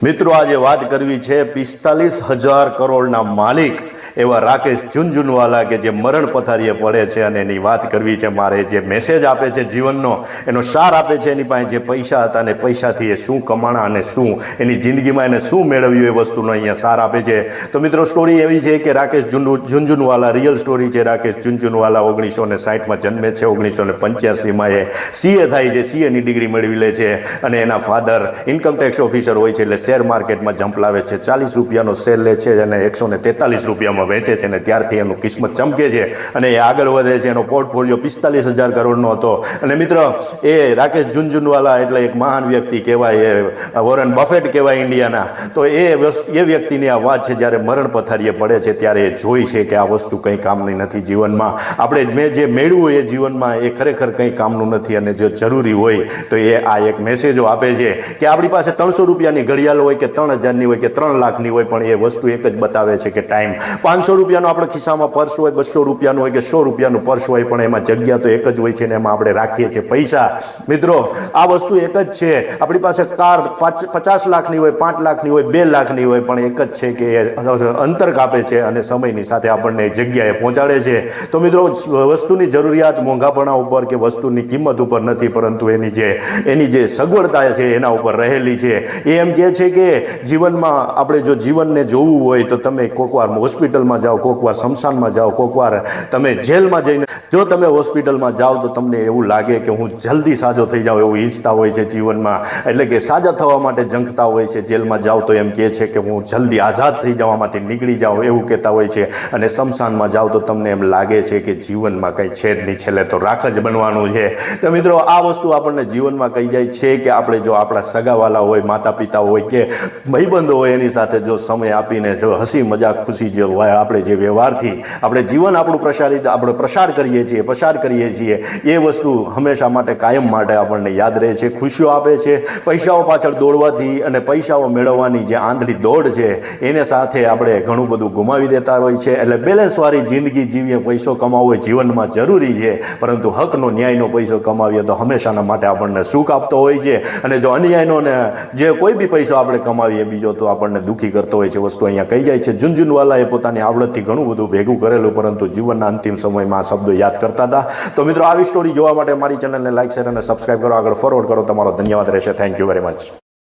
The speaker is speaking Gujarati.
મિત્રો આજે વાત કરવી છે પિસ્તાલીસ હજાર કરોડના માલિક એવા રાકેશ ઝુનઝુનવાલા કે જે મરણ પથારીએ પડે છે અને એની વાત કરવી છે મારે, જે મેસેજ આપે છે જીવનનો, એનો સાર આપે છે એની પાસે જે પૈસા હતા અને પૈસાથી એ શું કમાણા અને શું, એની જિંદગીમાં એને શું મેળવ્યું એ વસ્તુનો અહીંયા સાર આપે છે. તો મિત્રો સ્ટોરી એવી છે કે રાકેશ ઝુનુ ઝુનઝુનવાલા રિયલ સ્ટોરી છે રાકેશ ઝુનઝુનવાલા ઓગણીસો ને સાઠમાં જન્મે છે, ઓગણીસો ને પંચ્યાસીમાં એ સીએ થાય છે સીએની ડિગ્રી મેળવી લે છે અને એના ફાધર ઇન્કમટેક્સ ઓફિસર હોય છે એટલે શેર માર્કેટમાં જંપ લાવે છે, ચાલીસ રૂપિયાનો શેર લે છે અને એકસો ને તેતાલીસ રૂપિયામાં વેચે છે અને ત્યારથી એનું કિસ્મત ચમકે છે અને એ આગળ વધે છે. એનો પોર્ટફોલિયો પિસ્તાલીસ હજાર કરોડનો હતો. અને મિત્ર, એ રાકેશ ઝુંઝુનવાલા એટલે એક મહાન વ્યક્તિ કહેવાય, એ વોરન બફેટ કહેવાય ઇન્ડિયાના. તો એ એ વ્યક્તિની આ વાત છે, જ્યારે મરણ પથારીએ પડે છે, ત્યારે એ જોઈ છે કે આ વસ્તુ કંઈ કામની નથી જીવનમાં. આપણે મેં જે મેળવ્યું એ જીવનમાં, એ ખરેખર કંઈ કામનું નથી અને જો જરૂરી હોય, તો એ આ એક મેસેજો આપે છે કે આપણી પાસે ત્રણસો રૂપિયાની ઘડિયાળ હોય કે ત્રણ હજારની હોય કે ત્રણ લાખની હોય, પણ એ વસ્તુ એક જ બતાવે છે કે ટાઈમ પાંચસો રૂપિયાનો આપણે ખિસ્સામાં પર્સ હોય બસો રૂપિયાનું હોય કે સો રૂપિયાનું પર્સ હોય, પણ એમાં જગ્યા તો એક જ હોય છે ને એમાં આપણે રાખીએ છીએ પૈસા. મિત્રો, આ વસ્તુ એક જ છે. આપણી પાસે કાર પચાસ લાખની હોય, પાંચ લાખની હોય, બે લાખની હોય, પણ એક જ છે કે અંતર કાપે છે અને સમયની સાથે આપણને જગ્યાએ પહોંચાડે છે. તો મિત્રો, વસ્તુની જરૂરિયાત મોંઘાપણા ઉપર કે વસ્તુની કિંમત ઉપર નથી, પરંતુ એની જે એની જે સગવડતા છે એના ઉપર રહેલી છે. એ એમ કહે છે કે જીવનમાં આપણે જો જીવનને જોવું હોય તો તમે કોકવાર હોસ્પિટલમાં જાઓ કોકવાર શમશાનમાં જાઓ કોકવાર તમે જેલમાં જઈને જો તમે હોસ્પિટલમાં જાઓ તો તમને એવું લાગે કે હું જલ્દી સાજો થઈ જાઉં એવું ઈચ્છતા હોય છે જીવનમાં. એટલે કે સાજા થવા માટે જંખતા હોય છે, જેલમાં જાઓ તો એમ કહે છે કે હું જલ્દી આઝાદ થઈ જવામાંથી નીકળી જાઉં એવું કહેતા હોય છે. અને શમશાનમાં જાઓ તો તમને એમ લાગે છે કે જીવનમાં કંઈ છે નહીં, છેલ્લે તો રાખ જ બનવાનું છે. તો મિત્રો, આ વસ્તુ આપણને જીવનમાં કહી જાય છે કે આપણે જો આપણા સગાવાલા હોય માતા પિતા હોય કે ભાઈબંધો હોય, એની સાથે જો સમય આપીને જો હસી મજાક ખુશી જે આપણે જે વ્યવહારથી આપણે જીવન આપણું પ્રસારિત આપણે પ્રસાર કરીએ છીએ પ્રસાર કરીએ છીએ, એ વસ્તુ હંમેશા માટે કાયમ માટે આપણને યાદ રહે છે, ખુશીઓ આપે છે. પૈસાઓ પાછળ દોડવાથી અને પૈસાઓ મેળવવાની જે આંધળી દોડ છે, એને સાથે આપણે ઘણું બધું ગુમાવી દેતા હોય છે. એટલે બેલેન્સવાળી જિંદગી જીવીએ, પૈસો કમાવવો જીવનમાં જરૂરી છે. પરંતુ હકનો, ન્યાયનો પૈસો કમાવીએ તો હંમેશાના માટે આપણને સુખ આપતો હોય છે. અને જો અન્યાયનો ને જે કોઈ બી પૈસો આપણે કમાવીએ, બીજો તો આપણને દુઃખી કરતો હોય છે. વસ્તુ અહીંયા કહી જાય છે. ઝુનઝુનવાલાએ પોતાની આવડતથી ઘણું બધું ભેગું કરેલું, પરંતુ જીવનના અંતિમ સમયમાં આ શબ્દો યાદ કરતા હતા. તો મિત્રો, આવી સ્ટોરી જોવા માટે મારી ચેનલને લાઈક શેર અને સબસ્ક્રાઈબ કરો. આગળ ફોરવર્ડ કરો. તમારો ધન્યવાદ રહેશે. Thank you very much